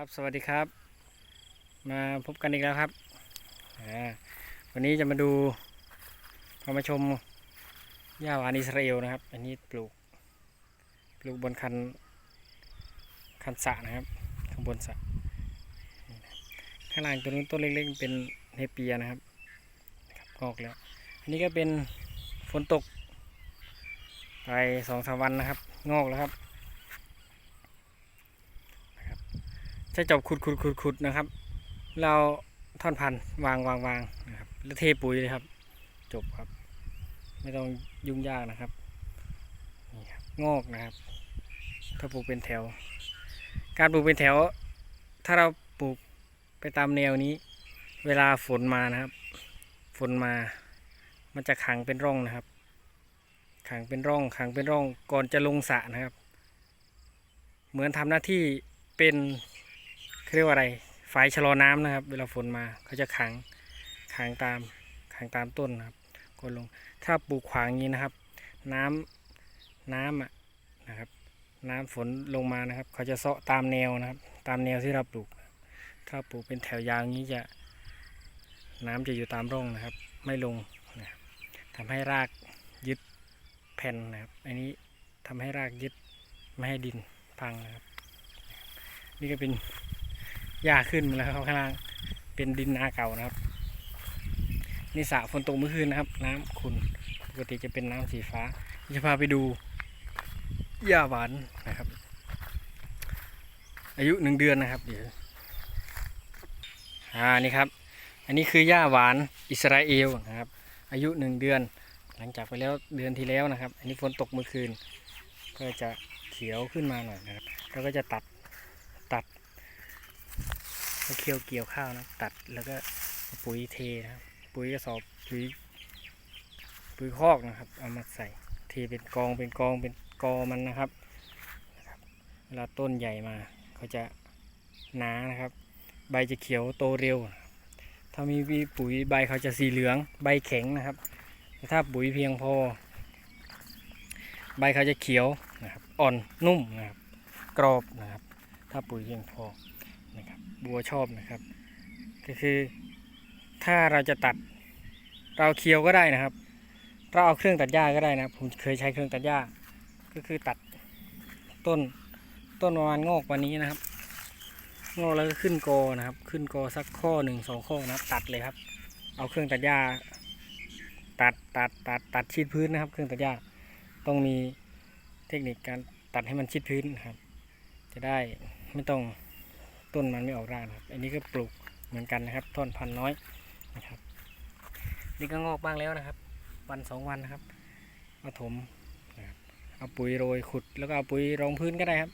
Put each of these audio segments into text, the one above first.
ครับสวัสดีครับ มาพบกันอีกแล้วครับวันนี้จะมาดูพามาชมหญ้าหวานอิสราเอลนะครับ อันนี้ปลูกปลูกบนคันคันสะนะครับข้างบนสะข้างล่างตัวนู้นต้นเล็กๆเป็นเนเปียนะครับนะครับงอกแล้ว อันนี้ก็เป็นฝนตก ไปสองสามวันนะครับ งอกแล้วครับ ใช้จอบขุดขุดขุดขุดนะครับ เราท่อนพันธุ์วางวางวางนะครับแล้วเทปุ๋ยเลยครับ จบครับ ไม่ต้องยุ่งยากนะครับนี่ครับงอกนะครับ ถ้าปลูกเป็นแถว การปลูกเป็นแถว ถ้าเราปลูกไปตามแนวนี้ เวลาฝนมานะครับ ฝนมา มันจะขังเป็นร่องนะครับ ขังเป็นร่อง ขังเป็นร่องก่อนจะลงสระนะครับ เหมือนทำหน้าที่เป็น เรียกว่าอะไรฝายชะลอน้ำนะครับ เวลาฝนมาเขาจะขังขังตามขังตามต้นนะครับกดลง ถ้าปลูกขวางอย่างนี้นะครับ น้ำน้ำอะนะครับ น้ำฝนลงมานะครับเขาจะเซาะตามแนวนะครับ ตามแนวที่เราปลูก ถ้าปลูกเป็นแถวยาวอย่างนี้จะน้ำจะอยู่ตามร่องนะครับ ไม่ลงนะครับทำให้รากยึดแผ่นนะครับ อันนี้ทำให้รากยึดไม่ให้ดินพังนะครับ นี่ก็เป็น หญ้าขึ้นมาแล้วครับข้างล่างเป็นดินนาเก่านะครับนี่สระฝนตกเมื่อคืนนะครับ น้ำขุ่นปกติจะเป็นน้ำสีฟ้าจะพาไปดูหญ้าหวานนะครับ อายุหนึ่งเดือนนะครับเดี๋ยวอ่านี่ครับ อันนี้คือหญ้าหวานอิสราเอลนะครับ อายุหนึ่งเดือน หลังจากไปแล้วเดือนที่แล้วนะครับ อันนี้ฝนตกเมื่อคืน ก็จะเขียวขึ้นมาหน่อยนะครับ แล้วก็จะตัด เคี่ยวเกี่ยวข้าวนะตัดแล้วก็ปุ๋ยเทนะครับ ปุ๋ยกระสอบปุ๋ยปุ๋ยคอกนะครับ เอามาใส่เทเป็นกองเป็นกองเป็นกอมันนะครับเวลาต้นใหญ่มาเขาจะหนานะครับ ใบจะเขียวโตเร็ว ถ้ามีปุ๋ยใบเขาจะสีเหลืองใบแข็งนะครับแต่ถ้าปุ๋ยเพียงพอ ใบเขาจะเขียวนะครับ อ่อนนุ่มนะครับ กรอบนะครับ ถ้าปุ๋ยเพียงพอนะครับ บัวชอบนะครับ ก็คือถ้าเราจะตัดเราเคี้ยวก็ได้นะครับ เราเอาเครื่องตัดหญ้าก็ได้นะผมเคยใช้เครื่องตัดหญ้า ก็คือตัดต้นต้นประมาณงอกวันนี้นะครับงอกแล้วก็ขึ้นกอนะครับ ขึ้นกอสักข้อหนึ่งสองข้อนะครับ ตัดเลยครับ เอาเครื่องตัดหญ้า ตัดตัดตัดตัดชิดพื้นนะครับ เครื่องตัดหญ้าต้องมีเทคนิคการตัดให้มันชิดพื้นนะครับ จะได้ไม่ต้อง ต้นมันไม่ออกรากนะครับ อันนี้ก็ปลูกเหมือนกันนะครับ ต้นพันน้อยนะครับ นี่ก็งอกบ้างแล้วนะครับ วันสองวันนะครับมาถมนะครับเอาปุ๋ยโรยขุดแล้วก็เอาปุ๋ยรองพื้นก็ได้ครับ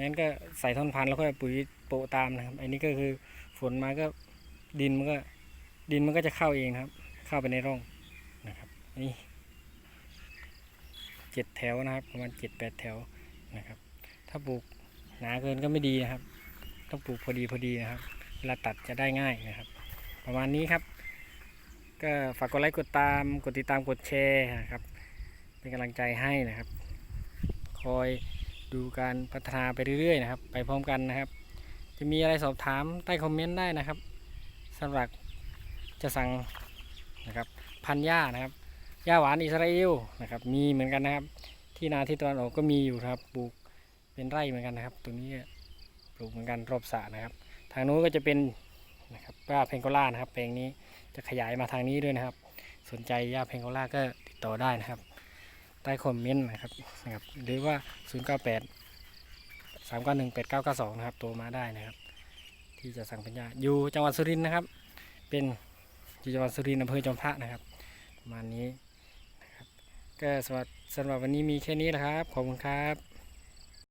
งั้นก็ใส่ท่อนพันแล้วก็เอาปุ๋ยโปะตามนะครับ อันนี้ก็คือฝนมาก็ดินมันก็ดินมันก็จะเข้าเองครับ เข้าไปในร่องนะครับนี่เจ็ดแถวนะครับประมาณเจ็ดแปดแถวนะครับ ถ้าปลูกหนาเกินก็ไม่ดีนะครับ ต้องปลูกพอดีพอดีนะครับเวลาตัดจะได้ง่ายนะครับ ประมาณนี้ครับ ก็ฝากกดไลค์กดตาม กดติดตามกดแชร์นะครับ เป็นกำลังใจให้นะครับ คอยดูการพัฒนาไปเรื่อยๆนะครับ ไปพร้อมกันนะครับ จะมีอะไรสอบถามใต้คอมเมนต์ได้นะครับสำหรับจะสั่งนะครับพันหญ้านะครับหญ้าหวานอิสราเอลนะครับ มีเหมือนกันนะครับ ที่นาที่ตะวันออกก็มีอยู่ครับปลูกเป็นไร่เหมือนกันนะครับ ตรงนี้ ลูกเหมือนกันรอบสระนะครับ ทางนู้นก็จะเป็นนะครับหญ้าเพงโกล่านะครับแปลงนี้จะขยายมาทางนี้ด้วยนะครับ สนใจหญ้าเพงโกล่าก็ติดต่อได้นะครับ ใต้คอมเมนต์นะครับนะครับ หรือว่า 0 9 8 3 9 1 8 9 9 2 นะครับโทรมาได้นะครับ ที่จะสั่งเป็นหญ้าอยู่จังหวัดสุรินทร์นะครับ เป็นอยู่จังหวัดสุรินทร์อำเภอจอมพระนะครับประมาณนี้นะครับก็สำหรับสำหรับวันนี้มีแค่นี้แหละครับขอบคุณครับ